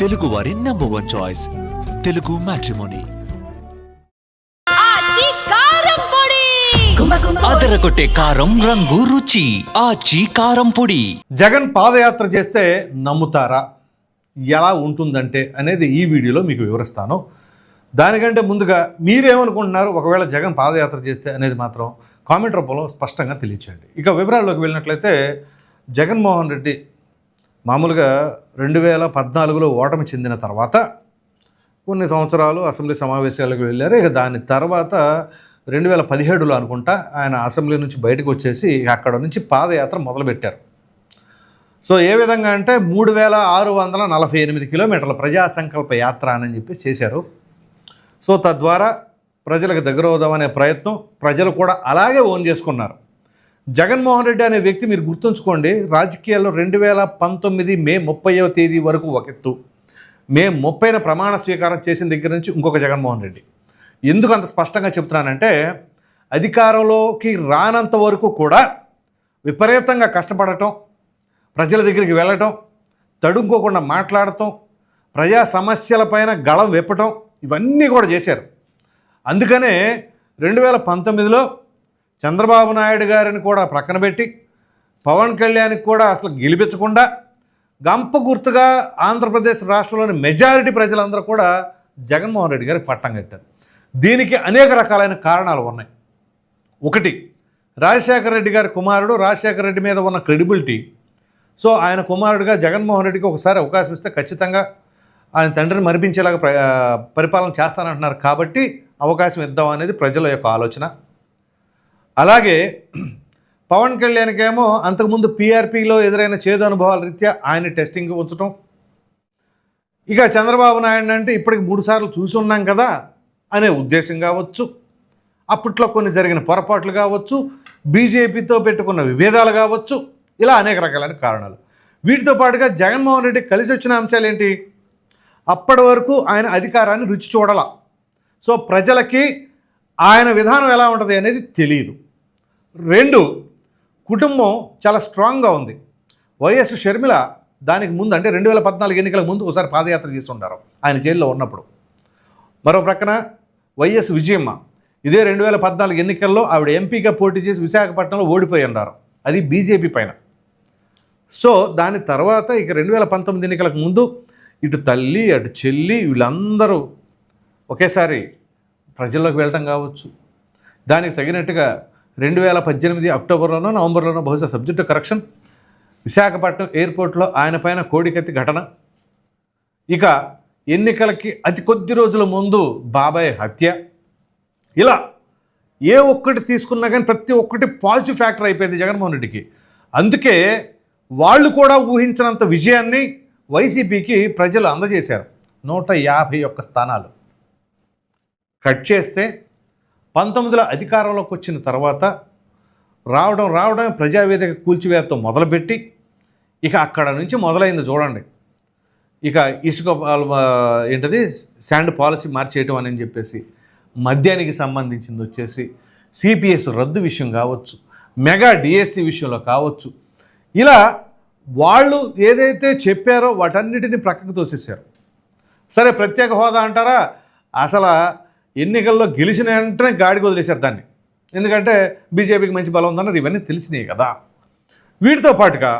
తెలుగు వారి number one choice Telugu matrimony అదరగొట్టే కారం రంగు రుచి. ఆచి కారం పొడి. జగన్ పాదయాత్ర చేస్తే నమ్ముతారా? ఎలా ఉంటుందంటే అనేది ఈ వీడియోలో మీకు వివరిస్తాను. దానికంటే ముందుగా మీరేమనుకుంటున్నారు? ఒకవేళ జగన్ పాదయాత్ర చేస్తే అనేది మాత్రం కామెంట్ రూపంలో స్పష్టంగా తెలియచేయండి. ఇక వివరాల్లోకి వెళ్ళినట్లయితే జగన్మోహన్ రెడ్డి మామూలుగా రెండు వేల పద్నాలుగులో ఓటమి చెందిన తర్వాత కొన్ని సంవత్సరాలు అసెంబ్లీ సమావేశాలకు వెళ్ళారు. ఇక దాని తర్వాత రెండు వేల పదిహేడులో అనుకుంటా ఆయన అసెంబ్లీ నుంచి బయటకు వచ్చేసి అక్కడ నుంచి పాదయాత్ర మొదలుపెట్టారు. సో ఏ విధంగా అంటే మూడు వేల ఆరు వందల నలభై ఎనిమిది కిలోమీటర్ల ప్రజా సంకల్ప యాత్ర అని చెప్పి చేశారు. సో తద్వారా ప్రజలకు దగ్గర అవుదామనే ప్రయత్నం ప్రజలు కూడా అలాగే ఓన్ చేసుకున్నారు. జగన్మోహన్ రెడ్డి అనే వ్యక్తి మీరు గుర్తుంచుకోండి రాజకీయాల్లో రెండు వేల పంతొమ్మిది మే ముప్పైవ తేదీ వరకు ఒక ఎత్తు. మే ముప్పైన ప్రమాణ స్వీకారం చేసిన దగ్గర నుంచి ఇంకొక జగన్మోహన్ రెడ్డి. ఎందుకు అంత స్పష్టంగా చెప్తున్నానంటే అధికారంలోకి రానంత వరకు కూడా విపరీతంగా కష్టపడటం ప్రజల దగ్గరికి వెళ్ళటం తడుముకోకుండా మాట్లాడటం ప్రజా సమస్యలపైన గళం విప్పటం ఇవన్నీ కూడా చేశారు. అందుకనే రెండు వేల పంతొమ్మిదిలో చంద్రబాబు నాయుడు గారిని కూడా ప్రక్కన పెట్టి పవన్ కళ్యాణ్కి కూడా అసలు గెలిపించకుండా గంప గుర్తుగా ఆంధ్రప్రదేశ్ రాష్ట్రంలోని మెజారిటీ ప్రజలందరూ కూడా జగన్మోహన్ రెడ్డి గారికి పట్టం కట్టారు. దీనికి అనేక రకాలైన కారణాలు ఉన్నాయి. ఒకటి రాజశేఖర రెడ్డి గారి కుమారుడు రాజశేఖర రెడ్డి మీద ఉన్న క్రెడిబిలిటీ. సో ఆయన కుమారుడిగా జగన్మోహన్ రెడ్డికి ఒకసారి అవకాశం ఇస్తే ఖచ్చితంగా ఆయన తండ్రిని మరిపించేలాగా పరిపాలన చేస్తానంటున్నారు. కాబట్టి అవకాశం ఇద్దాం అనేది ప్రజల యొక్క ఆలోచన. అలాగే పవన్ కళ్యాణ్కేమో అంతకుముందు పీఆర్పీలో ఎదురైన చేదు అనుభవాల రీత్యా ఆయన టెస్టింగ్ ఉంచడం ఇక చంద్రబాబు నాయుడు అంటే ఇప్పటికి మూడుసార్లు చూసి ఉన్నాం కదా అనే ఉద్దేశం కావచ్చు. అప్పట్లో కొన్ని జరిగిన పొరపాట్లు కావచ్చు బీజేపీతో పెట్టుకున్న విభేదాలు కావచ్చు ఇలా అనేక రకాలైన కారణాలు. వీటితో పాటుగా జగన్మోహన్ రెడ్డి కలిసి వచ్చిన అంశాలు ఏంటి? అప్పటి వరకు ఆయన అధికారాన్ని రుచి చూడాల. సో ప్రజలకి ఆయన విధానం ఎలా ఉంటుంది అనేది తెలియదు రెండు కుటుంబం చాలా స్ట్రాంగ్గా ఉంది. వైఎస్ షర్మిల దానికి ముందు అంటే రెండు వేల పద్నాలుగు ఎన్నికల ముందు ఒకసారి పాదయాత్ర చేస్తుంటారు. ఆయన జైల్లో ఉన్నప్పుడు. మరో ప్రక్కన వైఎస్ విజయమ్మ. ఇదే రెండు వేల పద్నాలుగు ఎన్నికల్లో ఆవిడ ఎంపీగా పోటీ చేసి విశాఖపట్నంలో ఓడిపోయి ఉన్నారు అది బీజేపీ పైన. సో దాని తర్వాత ఇక రెండు వేల పంతొమ్మిది ఎన్నికలకు ముందు ఇటు తల్లి అటు చెల్లి వీళ్ళందరూ ఒకేసారి ప్రజల్లోకి వెళ్ళటం కావచ్చు. దానికి తగినట్టుగా రెండు వేల పద్దెనిమిది అక్టోబర్లోనో నవంబర్లోనో బహుశా సబ్జెక్టు కరెక్షన్. విశాఖపట్నం ఎయిర్పోర్ట్లో ఆయన పైన కోడికత్తి ఘటన. ఇక ఎన్నికలకి అతి కొద్ది రోజుల ముందు బాబాయ్ హత్య. ఇలా ఏ ఒక్కటి తీసుకున్నా కానీ ప్రతి ఒక్కటి పాజిటివ్ ఫ్యాక్టర్ అయిపోయింది జగన్మోహన్ రెడ్డికి. అందుకే వాళ్ళు కూడా ఊహించినంత విజయాన్ని వైసీపీకి ప్రజలు అందజేశారు. నూట యాభై ఒక్క స్థానాలు. కట్ చేస్తే పంతొమ్మిదిలో అధికారంలోకి వచ్చిన తర్వాత రావడం రావడం ప్రజావేదిక కూల్చివేతతో మొదలుపెట్టి ఇక అక్కడ నుంచి మొదలైంది చూడండి. ఇక ఇసుక ఏంటది? శాండ్ పాలసీ మార్చేయటం అని చెప్పేసి మద్యానికి సంబంధించింది వచ్చేసి సిపిఎస్ రద్దు విషయం కావచ్చు మెగా డిఎస్సి విషయంలో కావచ్చు. ఇలా వాళ్ళు ఏదైతే చెప్పారో వాటన్నిటిని ప్రక్కకు తోసేశారు. సరే ప్రత్యేక హోదా అంటారా? అసలు ఎన్నికల్లో గెలిచిన వెంటనే గాడికి వదిలేశారు దాన్ని. ఎందుకంటే బీజేపీకి మంచి బలం ఉందన్నారు ఇవన్నీ తెలిసినాయి కదా. వీటితో పాటుగా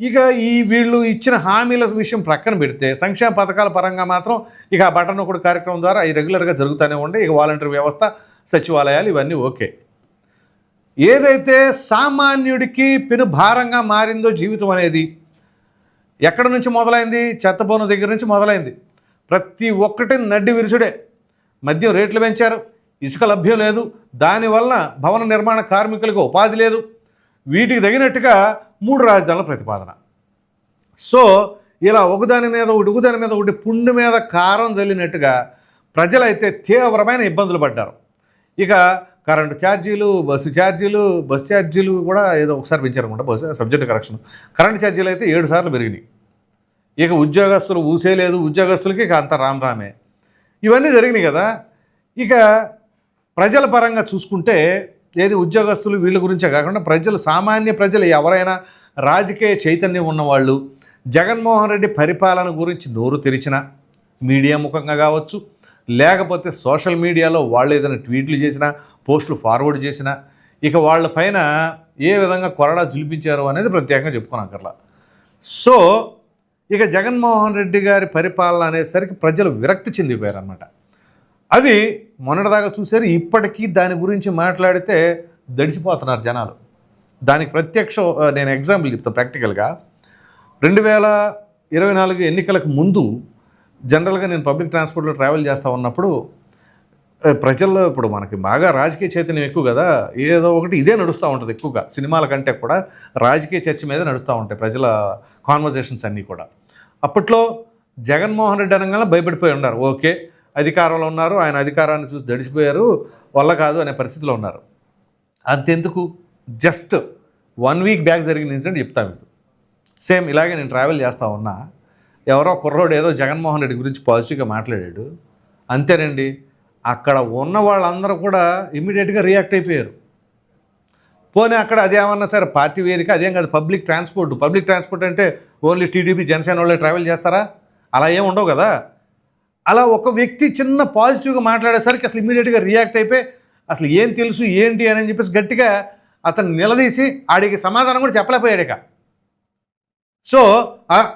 ఇక ఈ వీళ్ళు ఇచ్చిన హామీల విషయం ప్రక్కన పెడితే సంక్షేమ పథకాల పరంగా మాత్రం ఇక ఆ బటన్ ఒకటి కార్యక్రమం ద్వారా అవి రెగ్యులర్గా జరుగుతూనే ఉండే. ఇక వాలంటీర్ వ్యవస్థ సచివాలయాలు ఇవన్నీ ఓకే. ఏదైతే సామాన్యుడికి పెను భారంగా మారిందో జీవితం అనేది ఎక్కడ నుంచి మొదలైంది? చెత్తబోను దగ్గర నుంచి మొదలైంది. ప్రతి ఒక్కటి నడ్డి విరుచుడే. మద్యం రేట్లు పెంచారు ఇసుక లభ్యం లేదు దానివలన భవన నిర్మాణ కార్మికులకు ఉపాధి లేదు. వీటికి తగినట్టుగా మూడు రాజధానుల ప్రతిపాదన. సో ఇలా ఒకదాని మీద ఒకటి ఒకదాని మీద ఒకటి పుండు మీద కారం చల్లినట్టుగా ప్రజలైతే తీవ్రమైన ఇబ్బందులు పడ్డారు. ఇక కరెంటు ఛార్జీలు బస్సు ఛార్జీలు బస్ ఛార్జీలు కూడా ఏదో ఒకసారి పెంచారనమాట బస్సు సబ్జెక్ట్ కరెక్షన్. కరెంటు ఛార్జీలు అయితే ఏడు సార్లు పెరిగినాయి. ఇక ఉద్యోగస్తులు ఊసేలేదు ఉద్యోగస్తులకి ఇక అంత రామ్ రామే. ఇవన్నీ జరిగినాయి కదా. ఇక ప్రజల పరంగా చూసుకుంటే ఏది ఉద్యోగస్తులు వీళ్ళ గురించే కాకుండా ప్రజలు సామాన్య ప్రజలు ఎవరైనా రాజకీయ చైతన్యం ఉన్నవాళ్ళు జగన్మోహన్ రెడ్డి పరిపాలన గురించి నోరు తెరిచిన మీడియా ముఖంగా కావచ్చు లేకపోతే సోషల్ మీడియాలో వాళ్ళు ఏదైనా ట్వీట్లు చేసినా పోస్టులు ఫార్వర్డ్ చేసినా ఇక వాళ్ళ పైన ఏ విధంగా కొరడా జులిపించారు అనేది ప్రత్యేకంగా చెప్పుకోనక్కర్లా సో ఇక జగన్మోహన్ రెడ్డి గారి పరిపాలన అనేసరికి ప్రజలు విరక్తి చెందిపోయారు అనమాట అది మొన్నటిదాకా చూశారు ఇప్పటికీ దాని గురించి మాట్లాడితే దడిచిపోతున్నారు జనాలు. దానికి ప్రత్యక్ష నేను ఎగ్జాంపుల్ చెప్తాను ప్రాక్టికల్గా. రెండు వేల ఇరవై నాలుగు ఎన్నికలకు ముందు జనరల్గా నేను పబ్లిక్ ట్రాన్స్పోర్ట్లో ట్రావెల్ చేస్తూ ఉన్నప్పుడు ప్రజల్లో ఇప్పుడు మనకి బాగా రాజకీయ చైతన్యం ఎక్కువ కదా ఏదో ఒకటి ఇదే నడుస్తూ ఉంటుంది ఎక్కువగా. సినిమాల కంటే కూడా రాజకీయ చర్చ మీద నడుస్తూ ఉంటాయి ప్రజల కాన్వర్జేషన్స్ అన్నీ కూడా. అప్పట్లో జగన్మోహన్ రెడ్డి అనగానే భయపడిపోయి ఉన్నారు. ఓకే అధికారంలో ఉన్నారు ఆయన అధికారాన్ని చూసి దడిచిపోయారు వల్ల కాదు అనే పరిస్థితిలో ఉన్నారు. అంతెందుకు? జస్ట్ వన్ వీక్ బ్యాక్ జరిగిన ఇన్సిడెంట్ చెప్తాను మీకు. సేమ్ ఇలాగే నేను ట్రావెల్ చేస్తూ ఉన్నా ఎవరో కుర్రోడు ఏదో జగన్మోహన్ రెడ్డి గురించి పాజిటివ్గా మాట్లాడాడు. అంతేనండి అక్కడ ఉన్న వాళ్ళందరూ కూడా ఇమీడియట్గా రియాక్ట్ అయిపోయారు. పోనీ అక్కడ అదేమన్నా సరే పార్టీ వేదిక అదేం కాదు పబ్లిక్ ట్రాన్స్పోర్ట్. పబ్లిక్ ట్రాన్స్పోర్ట్ అంటే ఓన్లీ టీడీపీ జనసేన వాళ్ళే ట్రావెల్ చేస్తారా? అలా ఏం ఉండవు కదా. అలా ఒక వ్యక్తి చిన్న పాజిటివ్గా మాట్లాడేసరికి అసలు ఇమ్మీడియట్గా రియాక్ట్ అయిపోయి అసలు ఏం తెలుసు ఏంటి అని చెప్పేసి గట్టిగా అతను నిలదీసి ఆడికి సమాధానం కూడా చెప్పలేకపోయాడు ఇక. సో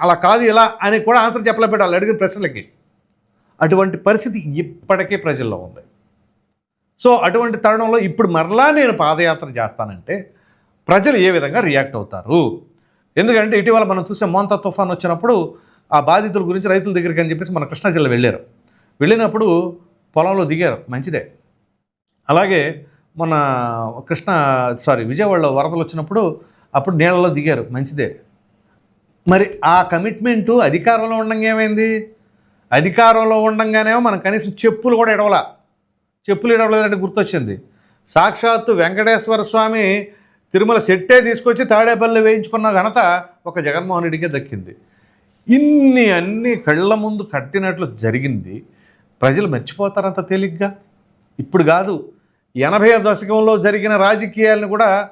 అలా కాదు ఇలా అని కూడా ఆన్సర్ చెప్పలేకపోయాడు వాళ్ళు అడిగిన ప్రశ్నలకి. అటువంటి పరిస్థితి ఇప్పటికే ప్రజల్లో ఉంది. సో అటువంటి తరుణంలో ఇప్పుడు మరలా నేను పాదయాత్ర చేస్తానంటే ప్రజలు ఏ విధంగా రియాక్ట్ అవుతారు? ఎందుకంటే ఇటీవల మనం చూసే మోంతా తుఫాన్ వచ్చినప్పుడు ఆ బాధితుల గురించి రైతుల దగ్గరికి అని చెప్పేసి మన కృష్ణా జిల్లా వెళ్ళారు. వెళ్ళినప్పుడు పొలంలో దిగారు. మంచిదే. అలాగే మన కృష్ణ సారీ విజయవాడలో వరదలు వచ్చినప్పుడు అప్పుడు నీళ్ళలో దిగారు. మంచిదే. మరి ఆ కమిట్మెంటు అధికారంలో ఉండంగా ఏమైంది? అధికారంలో ఉండంగానేమో మనం కనీసం చెప్పులు కూడా ఎడవల చెప్పులు ఎడవలేదంటే గుర్తొచ్చింది. సాక్షాత్తు వెంకటేశ్వర స్వామి తిరుమల సెట్టే తీసుకొచ్చి తాడేపల్లి వేయించుకున్న ఘనత ఒక జగన్మోహన్ రెడ్డికే దక్కింది. ఇన్ని అన్ని కళ్ళ ముందు కట్టినట్లు జరిగింది. ప్రజలు మర్చిపోతారంత తేలిగ్గా? ఇప్పుడు కాదు. ఎనభై దశకంలో జరిగిన రాజకీయాలను కూడా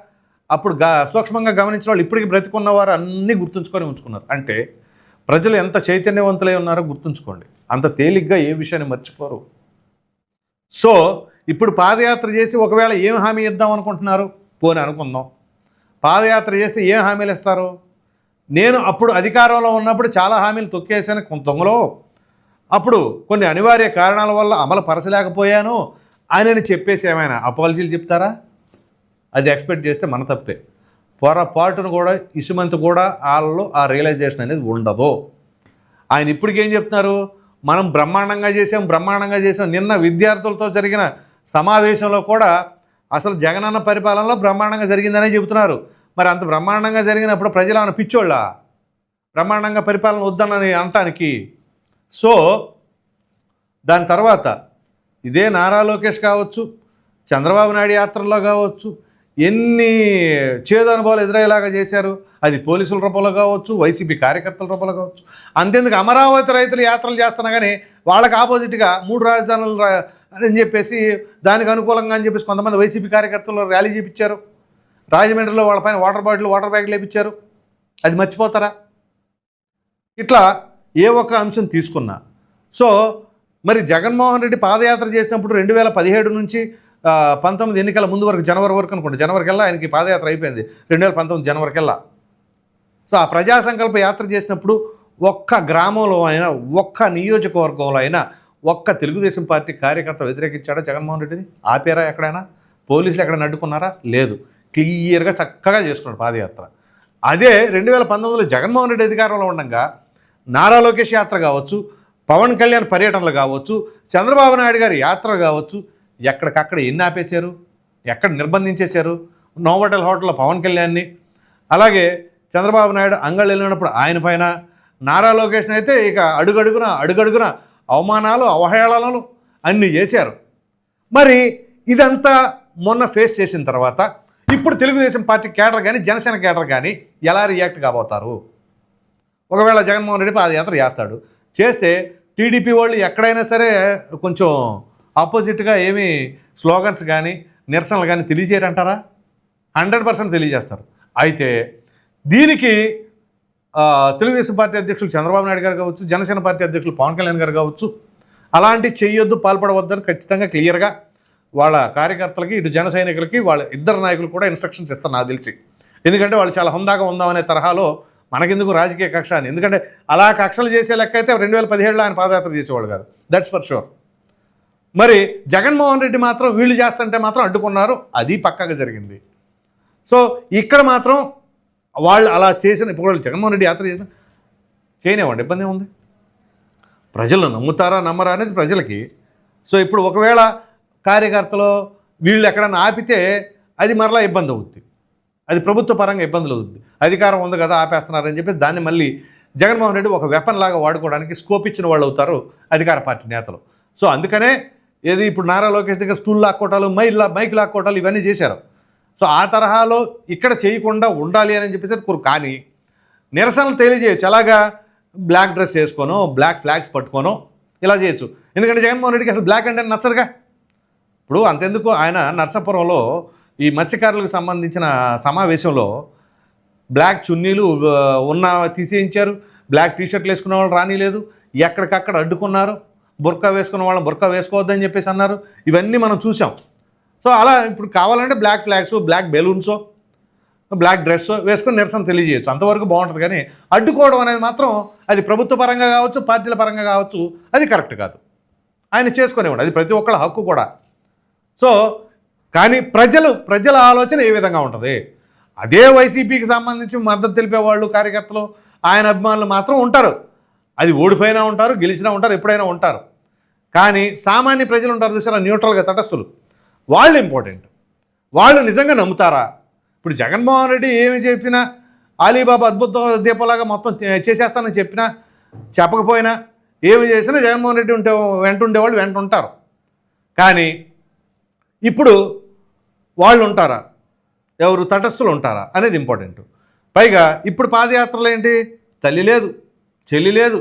అప్పుడు గా సూక్ష్మంగా గమనించిన వాళ్ళు ఇప్పటికీ బ్రతికున్న వారు అన్నీ గుర్తుంచుకొని ఉంచుకున్నారు. అంటే ప్రజలు ఎంత చైతన్యవంతులై ఉన్నారో గుర్తుంచుకోండి. అంత తేలిగ్గా ఏ విషయాన్ని మర్చిపోరు. సో ఇప్పుడు పాదయాత్ర చేసి ఒకవేళ ఏం హామీ ఇద్దాం అనుకుంటున్నారు? పోని అనుకుందాం. పాదయాత్ర చేసి ఏం హామీలు ఇస్తారు? నేను అప్పుడు అధికారంలో ఉన్నప్పుడు చాలా హామీలు తొక్కేసాను కొంత దొంగలో. అప్పుడు కొన్ని అనివార్య కారణాల వల్ల అమలు పరచలేకపోయాను. అని చెప్పేసి ఏమైనా అపాలజీలు చెప్తారా? అది ఎక్స్పెక్ట్ చేస్తే మన తప్పే. పొరపాటును కూడా ఇసుమంత కూడా వాళ్ళలో ఆ రియలైజేషన్ అనేది ఉండదు. ఆయన ఇప్పటికేం చెప్తున్నారు? మనం బ్రహ్మాండంగా చేసాం బ్రహ్మాండంగా చేసాం నిన్న విద్యార్థులతో జరిగిన సమావేశంలో కూడా అసలు జగనన్న పరిపాలనలో బ్రహ్మాండంగా జరిగిందనే చెబుతున్నారు. మరి అంత బ్రహ్మాండంగా జరిగినప్పుడు ప్రజలు ఆయన పిచ్చోళ్ళ? బ్రహ్మాండంగా పరిపాలన వద్దనని అనటానికి. సో దాని తర్వాత ఇదే నారా లోకేష్ కావచ్చు చంద్రబాబు నాయుడు యాత్రల్లో కావచ్చు ఎన్ని చేదు అనుభవాలు ఎదురయ్యేలాగా చేశారు? అది పోలీసుల రూపంలో కావచ్చు వైసీపీ కార్యకర్తల రూపంలో కావచ్చు. అంతేందుకు అమరావతి రైతులు యాత్రలు చేస్తున్నా కానీ వాళ్ళకి ఆపోజిట్గా మూడు రాజధానులు అని చెప్పేసి దానికి అనుకూలంగా అని చెప్పేసి కొంతమంది వైసీపీ కార్యకర్తలు ర్యాలీ చేపించారు. రాజమండ్రిలో వాళ్ళపైన వాటర్ బాటిల్ వాటర్ బ్యాగులు వేపించారు అది మర్చిపోతారా? ఇట్లా ఏ ఒక్క అంశం తీసుకున్నా. సో మరి జగన్మోహన్ రెడ్డి పాదయాత్ర చేసినప్పుడు రెండు వేల పదిహేడు నుంచి పంతొమ్మిది ఎన్నికల ముందు వరకు జనవరి వరకు అనుకోండి. జనవరికల్లా ఆయనకి పాదయాత్ర అయిపోయింది. రెండు వేల పంతొమ్మిది జనవరికల్లా. సో ఆ ప్రజా సంకల్ప యాత్ర చేసినప్పుడు ఒక్క గ్రామంలో అయినా ఒక్క నియోజకవర్గంలో అయినా ఒక్క తెలుగుదేశం పార్టీ కార్యకర్త వ్యతిరేకించాడా జగన్మోహన్ రెడ్డిని? ఆపారా ఎక్కడైనా? పోలీసులు ఎక్కడ అడ్డుకున్నారా? లేదు. క్లియర్గా చక్కగా చేసుకున్నాడు పాదయాత్ర. అదే రెండు వేల పంతొమ్మిదిలో జగన్మోహన్ రెడ్డి అధికారంలో ఉండగా నారా లోకేష్ యాత్ర కావచ్చు పవన్ కళ్యాణ్ పర్యటనలు కావచ్చు చంద్రబాబు నాయుడు గారి యాత్ర కావచ్చు ఎక్కడికక్కడ ఎన్ని ఆపేశారు? ఎక్కడ నిర్బంధించేశారు? నోవటల్ హోటల్లో పవన్ కళ్యాణ్ని అలాగే చంద్రబాబు నాయుడు అంగళ్ళు వెళ్ళినప్పుడు ఆయన పైన నారా లోకేష్ని అయితే ఇక అడుగడుగున అడుగడుగున అవమానాలు అవహేళనలు అన్నీ చేశారు. మరి ఇదంతా మొన్న ఫేస్ చేసిన తర్వాత ఇప్పుడు తెలుగుదేశం పార్టీ కేటర్ కానీ జనసేన కేటర్ కానీ ఎలా రియాక్ట్ కాబోతారు? ఒకవేళ జగన్మోహన్ రెడ్డి పాదయాత్ర చేస్తాడు చేస్తే టీడీపీ వాళ్ళు ఎక్కడైనా సరే కొంచెం ఆపోజిట్గా ఏమి స్లోగన్స్ కానీ నిరసనలు కానీ తెలియజేయరంటారా? హండ్రెడ్ పర్సెంట్ తెలియజేస్తారు. అయితే దీనికి తెలుగుదేశం పార్టీ అధ్యక్షులు చంద్రబాబు నాయుడు గారు కావచ్చు జనసేన పార్టీ అధ్యక్షులు పవన్ కళ్యాణ్ గారు కావచ్చు అలాంటి చెయ్యొద్దు పాల్పడవద్దని ఖచ్చితంగా క్లియర్గా వాళ్ళ కార్యకర్తలకి ఇటు జన సైనికులకి వాళ్ళ ఇద్దరు నాయకులు కూడా ఇన్స్ట్రక్షన్స్ ఇస్తారు నాకు తెలిసి. ఎందుకంటే వాళ్ళు చాలా హుందాగా ఉందామనే తరహాలో మనకెందుకు రాజకీయ కక్ష అని. ఎందుకంటే అలా కక్షలు చేసే లెక్క అయితే రెండు వేల పదిహేడులో ఆయన పాదయాత్ర చేసేవాడు కాదు. దట్స్ ఫర్ షూర్ మరి జగన్మోహన్ రెడ్డి మాత్రం వీళ్ళు చేస్తుంటే మాత్రం అడ్డుకున్నారు. అది పక్కగా జరిగింది. సో ఇక్కడ మాత్రం వాళ్ళు అలా చేసిన ఇప్పుడు వాళ్ళు జగన్మోహన్ రెడ్డి యాత్ర చేసిన చేయనివ్వండి ఇబ్బంది ఉంది ప్రజలు నమ్ముతారా నమ్మరా అనేది ప్రజలకి. సో ఇప్పుడు ఒకవేళ కార్యకర్తలు వీళ్ళు ఎక్కడన్నా ఆపితే అది మరలా ఇబ్బంది అవుద్ది. అది ప్రభుత్వ పరంగా ఇబ్బందులు అవుద్ది. అధికారం ఉంది కదా ఆపేస్తున్నారని చెప్పేసి దాన్ని మళ్ళీ జగన్మోహన్ రెడ్డి ఒక వెపన్ లాగా వాడుకోవడానికి స్కోప్ ఇచ్చిన వాళ్ళు అవుతారు అధికార పార్టీ నేతలు. సో అందుకనే ఏది? ఇప్పుడు నారా లోకేష్ దగ్గర స్టూల్ లాక్కోటాలు మైల్ లా మైక్ లాక్కోటాలు ఇవన్నీ చేశారు. సో ఆ తరహాలో ఇక్కడ చేయకుండా ఉండాలి అని చెప్పేసి అది కొరు కానీ నిరసనలు తెలియజేయచ్చు. అలాగా బ్లాక్ డ్రెస్ వేసుకోను బ్లాక్ ఫ్లాగ్స్ పట్టుకోను ఇలా చేయొచ్చు. ఎందుకంటే జగన్మోహన్ రెడ్డికి అసలు బ్లాక్ అంటే నచ్చదుగా. ఇప్పుడు అంతెందుకు ఆయన నర్సాపురంలో ఈ మత్స్యకారులకు సంబంధించిన సమావేశంలో బ్లాక్ చున్నీలు ఉన్న తీసేయించారు. బ్లాక్ టీషర్ట్లు వేసుకున్న వాళ్ళు రానిలేదు. ఎక్కడికక్కడ అడ్డుకున్నారు. బుర్కా వేసుకున్న వాళ్ళని బుర్కా వేసుకోవద్దని చెప్పేసి అన్నారు. ఇవన్నీ మనం చూసాం. సో అలా ఇప్పుడు కావాలంటే బ్లాక్ ఫ్లాగ్స్ బ్లాక్ బెలూన్సో బ్లాక్ డ్రెస్ వేసుకొని నిరసన తెలియజేయచ్చు. అంతవరకు బాగుంటుంది కానీ అడ్డుకోవడం అనేది మాత్రం అది ప్రభుత్వ పరంగా కావచ్చు పార్టీల పరంగా కావచ్చు అది కరెక్ట్ కాదు. ఆయన చేసుకునేవాడు. అది ప్రతి ఒక్కళ్ళ హక్కు కూడా. సో కానీ ప్రజలు ప్రజల ఆలోచన ఏ విధంగా ఉంటుంది? అదే వైసీపీకి సంబంధించి మద్దతు తెలిపే వాళ్ళు కార్యకర్తలు ఆయన అభిమానులు మాత్రం ఉంటారు. అది ఓడిపోయినా ఉంటారు గెలిచినా ఉంటారు ఎప్పుడైనా ఉంటారు. కానీ సామాన్య ప్రజలు ఉంటారు చూసారా? న్యూట్రల్గా తటస్థులు. వాళ్ళు ఇంపార్టెంట్. వాళ్ళు నిజంగా నమ్ముతారా? ఇప్పుడు జగన్మోహన్ రెడ్డి ఏమి చెప్పినా అలీబాబా అద్భుత దీపంలాగా మొత్తం చేసేస్తానని చెప్పినా చెప్పకపోయినా ఏమి చేసినా జగన్మోహన్ రెడ్డి ఉంటే వెంట ఉండేవాళ్ళు వెంట ఉంటారు. కానీ ఇప్పుడు వాళ్ళు ఉంటారా? ఎవరు తటస్థులు ఉంటారా? అనేది ఇంపార్టెంట్. పైగా ఇప్పుడు పాదయాత్రలు ఏంటి? తల్లి లేదు చెల్లి లేదు.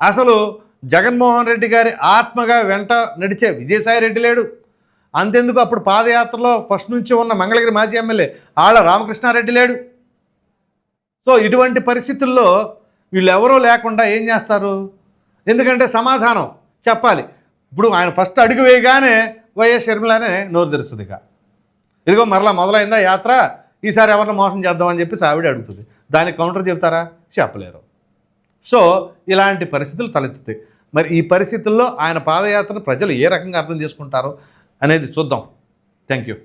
అసలు జగన్మోహన్ రెడ్డి గారి ఆత్మగా వెంట నడిచే విజయసాయి రెడ్డి లేడు. అంతెందుకు అప్పుడు పాదయాత్రలో ఫస్ట్ నుంచి ఉన్న మంగళగిరి మాజీ ఎమ్మెల్యే ఆళ్ళ రామకృష్ణారెడ్డి లేడు. సో ఇటువంటి పరిస్థితుల్లో వీళ్ళు ఎవరో లేకుండా ఏం చేస్తారు? ఎందుకంటే సమాధానం చెప్పాలి. ఇప్పుడు ఆయన ఫస్ట్ అడుగు వేయగానే వైఎస్ షర్మిలానే నోరు తెరుస్తుంది ఇక. ఇదిగో మరలా మొదలైందా యాత్ర? ఈసారి ఎవరిని మోసం చేద్దామని చెప్పి ఆవిడ అడుగుతుంది. దానికి కౌంటర్ చెప్తారా చెప్పలేరు. సో ఇలాంటి పరిస్థితులు తలెత్తుతాయి. మరి ఈ పరిస్థితుల్లో ఆయన పాదయాత్రను ప్రజలు ఏ రకంగా అర్థం చేసుకుంటారో అనేది చూద్దాం. Thank you